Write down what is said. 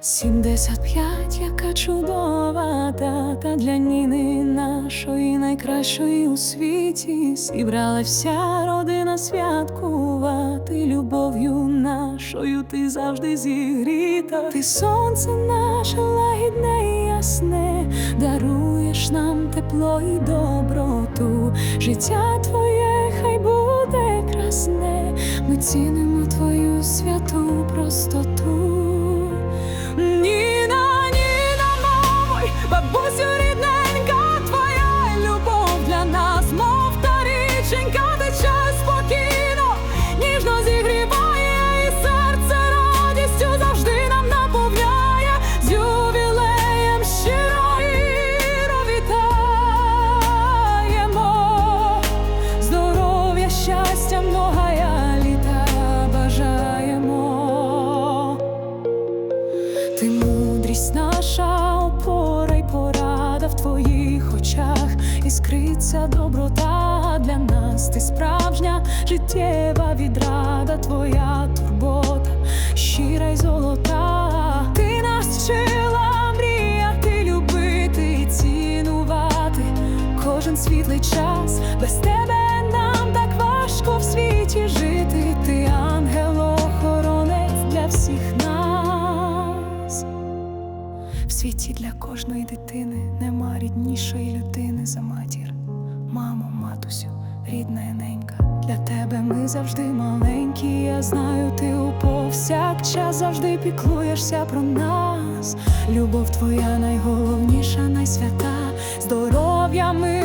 75, яка чудова дата для Ніни нашої найкращої у світі. Зібрала вся родина святкувати любов'ю нашою. Ти завжди зігріта. Ти сонце наше лагідне і ясне, даруєш нам тепло і доброту. Життя твоє хай буде красне. Ми цінимо твою святу простоту. Ніна, Ніна, мамо, бабусю твоїх очах, іскриться доброта для нас, ти справжня життєва відрада, твоя турбота, щира й золота. Ти нас вчила мріяти, любити і цінувати кожен світлий час. Без тебе світі для кожної дитини нема ріднішої людини за матір. Мамо, матусю, рідна ненька. Для тебе ми завжди маленькі. Я знаю, ти у повсякчас завжди піклуєшся про нас. Любов твоя найголовніша, найсвята, здоров'я, миру,